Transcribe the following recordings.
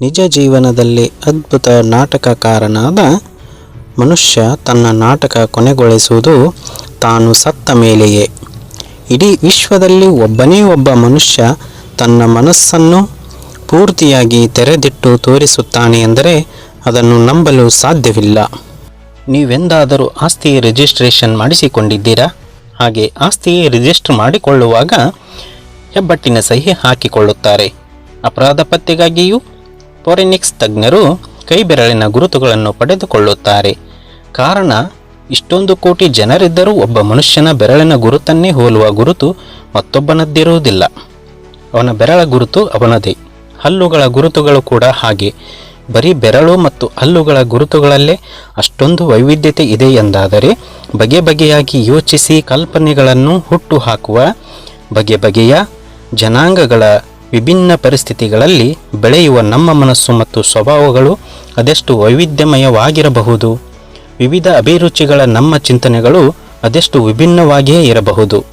ನಿಜ ಜೀವನದಲ್ಲಿ ಅದ್ಭುತ ನಾಟಕಕಾರನಾದ ಮನುಷ್ಯ ತನ್ನ ನಾಟಕ ಕೊನೆಗೊಳಿಸುವುದು ತಾನು ಸತ್ತ ಮೇಲೆಯೇ. ಇಡೀ ವಿಶ್ವದಲ್ಲಿ ಒಬ್ಬನೇ ಒಬ್ಬ ಮನುಷ್ಯ ತನ್ನ ಮನಸ್ಸನ್ನು ಪೂರ್ತಿಯಾಗಿ ತೆರೆದಿಟ್ಟು ತೋರಿಸುತ್ತಾನೆ ಎಂದರೆ ಅದನ್ನು ನಂಬಲು ಸಾಧ್ಯವಿಲ್ಲ. ನೀವೆಂದಾದರೂ ಆಸ್ತಿ ರಿಜಿಸ್ಟ್ರೇಷನ್ ಮಾಡಿಸಿಕೊಂಡಿದ್ದೀರಾ? ಹಾಗೆ ಆಸ್ತಿ ರಿಜಿಸ್ಟರ್ ಮಾಡಿಕೊಳ್ಳುವಾಗ ಹೆಬ್ಬಟ್ಟಿನ ಸಹಿ ಹಾಕಿಕೊಳ್ಳುತ್ತಾರೆ. ಅಪರಾಧ ಪತ್ತೆಗಾಗಿಯೂ ಫೋರೆನಿಕ್ಸ್ ತಜ್ಞರು ಕೈಬೆರಳಿನ ಗುರುತುಗಳನ್ನು ಪಡೆದುಕೊಳ್ಳುತ್ತಾರೆ. ಕಾರಣ, ಇಷ್ಟೊಂದು ಕೋಟಿ ಜನರಿದ್ದರೂ ಒಬ್ಬ ಮನುಷ್ಯನ ಬೆರಳಿನ ಗುರುತನ್ನೇ ಹೋಲುವ ಗುರುತು ಮತ್ತೊಬ್ಬನದ್ದಿರುವುದಿಲ್ಲ. ಅವನ ಬೆರಳ ಗುರುತು ಅವನದೇ. ಹಲ್ಲುಗಳ ಗುರುತುಗಳು ಕೂಡ ಹಾಗೆ. ಬರೀ ಬೆರಳು ಮತ್ತು ಹಲ್ಲುಗಳ ಗುರುತುಗಳಲ್ಲೇ ಅಷ್ಟೊಂದು ವೈವಿಧ್ಯತೆ ಇದೆ ಎಂದಾದರೆ ಬಗೆ ಬಗೆಯಾಗಿ ಯೋಚಿಸಿ ಕಲ್ಪನೆಗಳನ್ನು ಹುಟ್ಟು ಹಾಕುವ ಬಗೆ ಬಗೆಯ ಜನಾಂಗಗಳ ವಿಭಿನ್ನ ಪರಿಸ್ಥಿತಿಗಳಲ್ಲಿ ಬೆಳೆಯುವ ನಮ್ಮ ಮನಸ್ಸು ಮತ್ತು ಸ್ವಭಾವಗಳು ಅದೆಷ್ಟು ವೈವಿಧ್ಯಮಯವಾಗಿರಬಹುದು? ವಿವಿಧ ಅಭಿರುಚಿಗಳ ನಮ್ಮ ಚಿಂತನೆಗಳು ಅದೆಷ್ಟು ವಿಭಿನ್ನವಾಗಿಯೇ ಇರಬಹುದು?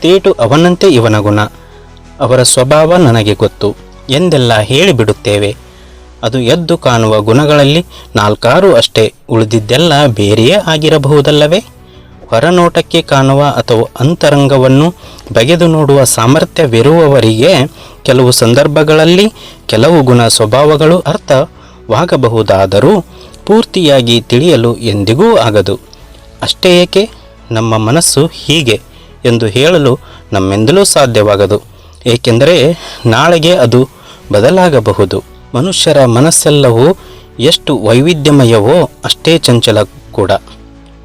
ತೇಟು ಅವನಂತೆ ಇವನ ಗುಣ. ಅವರ ಸ್ವಭಾವ ನನಗೆ ಗೊತ್ತು. ಎಂದೆಲ್ಲ ಹೇಳಿಬಿಡುತ್ತೇವೆ? ಅದು ಎದ್ದು ಕಾಣುವ ಗುಣಗಳಲ್ಲಿ ನಾಲ್ಕಾರು ಅಷ್ಟೇ. ಉಳಿದಿದ್ದೆಲ್ಲ ಬೇರೆಯೇ ಆಗಿರಬಹುದಲ್ಲವೇ? ಹೊರನೋಟಕ್ಕೆ ಕಾಣುವ ಅಥವಾ ಅಂತರಂಗವನ್ನು ಬಗೆದು ನೋಡುವ ಸಾಮರ್ಥ್ಯವಿರುವವರಿಗೆ ಕೆಲವು ಸಂದರ್ಭಗಳಲ್ಲಿ ಕೆಲವು ಗುಣ ಸ್ವಭಾವಗಳು ಅರ್ಥವಾಗಬಹುದಾದರೂ ಪೂರ್ತಿಯಾಗಿ ತಿಳಿಯಲು ಎಂದಿಗೂ ಆಗದು. ಅಷ್ಟೇ ಏಕೆ? ನಮ್ಮ ಮನಸ್ಸು ಹೀಗೆ ಎಂದು ಹೇಳಲು ನಮ್ಮೆಂದಲೂ ಸಾಧ್ಯವಾಗದು. ಏಕೆಂದರೆ ನಾಳೆಗೆ ಅದು ಬದಲಾಗಬಹುದು. ಮನುಷ್ಯರ ಮನಸ್ಸೆಲ್ಲವೂ ಎಷ್ಟು ವೈವಿಧ್ಯಮಯವೋ ಅಷ್ಟೇ ಚಂಚಲ ಕೂಡ.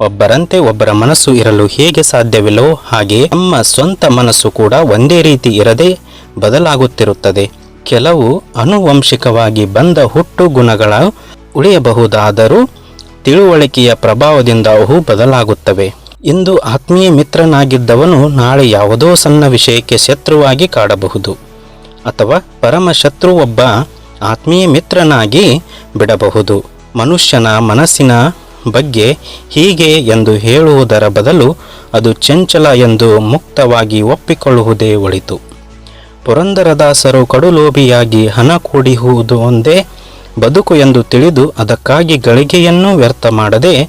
ಒಬ್ಬರಂತೆ ಒಬ್ಬರ ಮನಸ್ಸು ಇರಲು ಹೇಗೆ ಸಾಧ್ಯವಿಲ್ಲವೋ ಹಾಗೆ ನಮ್ಮ ಸ್ವಂತ ಮನಸ್ಸು ಕೂಡ ಒಂದೇ ರೀತಿ ಇರದೆ ಬದಲಾಗುತ್ತಿರುತ್ತದೆ. ಕೆಲವು ಅನುವಂಶಿಕವಾಗಿ ಬಂದ ಹುಟ್ಟು ಗುಣಗಳ ಉಳಿಯಬಹುದಾದರೂ ತಿಳುವಳಿಕೆಯ ಪ್ರಭಾವದಿಂದ ಅವು ಬದಲಾಗುತ್ತವೆ. ಇಂದು ಆತ್ಮೀಯ ಮಿತ್ರನಾಗಿದ್ದವನು ನಾಳೆ ಯಾವುದೋ ಸಣ್ಣ ವಿಷಯಕ್ಕೆ ಶತ್ರುವಾಗಿ ಕಾಡಬಹುದು ಅಥವಾ ಪರಮ ಶತ್ರು ಒಬ್ಬ ಆತ್ಮೀಯ ಮಿತ್ರನಾಗಿ ಬಿಡಬಹುದು. ಮನುಷ್ಯನ ಮನಸ್ಸಿನ ಬಗ್ಗೆ ಹೀಗೆ ಎಂದು ಹೇಳುವುದರ ಬದಲು ಅದು ಚಂಚಲ ಎಂದು ಮುಕ್ತವಾಗಿ ಒಪ್ಪಿಕೊಳ್ಳುವುದೇ ಒಳಿತು. ಪುರಂದರದಾಸರು ಕಡುಲೋಭಿಯಾಗಿ ಹಣ ಕೂಡಿಹುವುದು ಒಂದೇ, ಬದುಕು ಎಂದು ತಿಳಿದು ಅದಕ್ಕಾಗಿ ಗಳಿಗೆಯನ್ನೂ ವ್ಯರ್ಥ ಮಾಡದೆ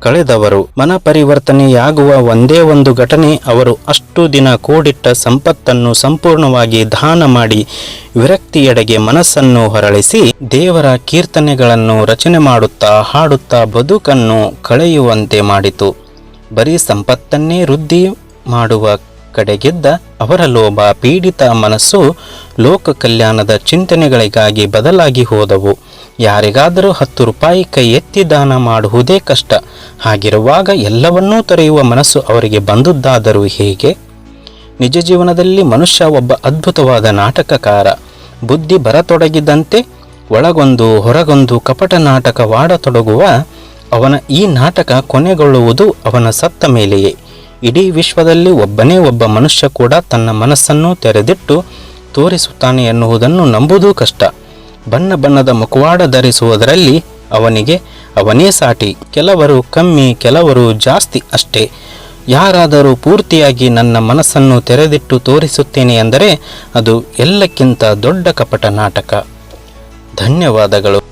ಕಳೆದವರು ಮನ ಪರಿವರ್ತನೆಯಾಗುವ ಒಂದೇ ಒಂದು ಘಟನೆ ಅವರು ಅಷ್ಟು ದಿನ ಕೂಡಿಟ್ಟ ಸಂಪತ್ತನ್ನು ಸಂಪೂರ್ಣವಾಗಿ ದಾನ ಮಾಡಿ ವಿರಕ್ತಿಯೆಡೆಗೆ ಮನಸ್ಸನ್ನು ಹೊರಳಿಸಿ ದೇವರ ಕೀರ್ತನೆಗಳನ್ನು ರಚನೆ ಮಾಡುತ್ತಾ ಹಾಡುತ್ತಾ ಬದುಕನ್ನು ಕಳೆಯುವಂತೆ ಮಾಡಿತು. ಬರೀ ಸಂಪತ್ತನ್ನೇ ವೃದ್ಧಿ ಮಾಡುವ ಕಡೆಗಿದ್ದ ಅವರ ಲೋಭ ಪೀಡಿತ ಮನಸ್ಸು ಲೋಕ ಕಲ್ಯಾಣದ ಚಿಂತನೆಗಳಿಗಾಗಿ ಬದಲಾಗಿ ಹೋದವು. ಯಾರಿಗಾದರೂ ಹತ್ತು ರೂಪಾಯಿ ಕೈ ಎತ್ತಿ ದಾನ ಮಾಡುವುದೇ ಕಷ್ಟ. ಹಾಗಿರುವಾಗ ಎಲ್ಲವನ್ನೂ ತೊರೆಯುವ ಮನಸ್ಸು ಅವರಿಗೆ ಬಂದುದಾದರೂ ಹೇಗೆ? ನಿಜ ಜೀವನದಲ್ಲಿ ಮನುಷ್ಯ ಒಬ್ಬ ಅದ್ಭುತವಾದ ನಾಟಕಕಾರ. ಬುದ್ಧಿ ಬರತೊಡಗಿದಂತೆ ಒಳಗೊಂದು ಹೊರಗೊಂದು ಕಪಟ ನಾಟಕವಾಡತೊಡಗುವ ಅವನ ಈ ನಾಟಕ ಕೊನೆಗೊಳ್ಳುವುದು ಅವನ ಸತ್ತ ಮೇಲೆಯೇ. ಇಡೀ ವಿಶ್ವದಲ್ಲಿ ಒಬ್ಬನೇ ಒಬ್ಬ ಮನುಷ್ಯ ಕೂಡ ತನ್ನ ಮನಸ್ಸನ್ನು ತೆರೆದಿಟ್ಟು ತೋರಿಸುತ್ತಾನೆ ಎನ್ನುವುದನ್ನು ನಂಬುವುದೂ ಕಷ್ಟ. ಬಣ್ಣ ಬಣ್ಣದ ಮುಖವಾಡ ಧರಿಸುವುದರಲ್ಲಿ ಅವನಿಗೆ ಅವನೇ ಸಾಟಿ. ಕೆಲವರು ಕಮ್ಮಿ, ಕೆಲವರು ಜಾಸ್ತಿ ಅಷ್ಟೇ. ಯಾರಾದರೂ ಪೂರ್ತಿಯಾಗಿ ನನ್ನ ಮನಸ್ಸನ್ನು ತೆರೆದಿಟ್ಟು ತೋರಿಸುತ್ತೇನೆ ಎಂದರೆ ಅದು ಎಲ್ಲಕ್ಕಿಂತ ದೊಡ್ಡ ಕಪಟ ನಾಟಕ. ಧನ್ಯವಾದಗಳು.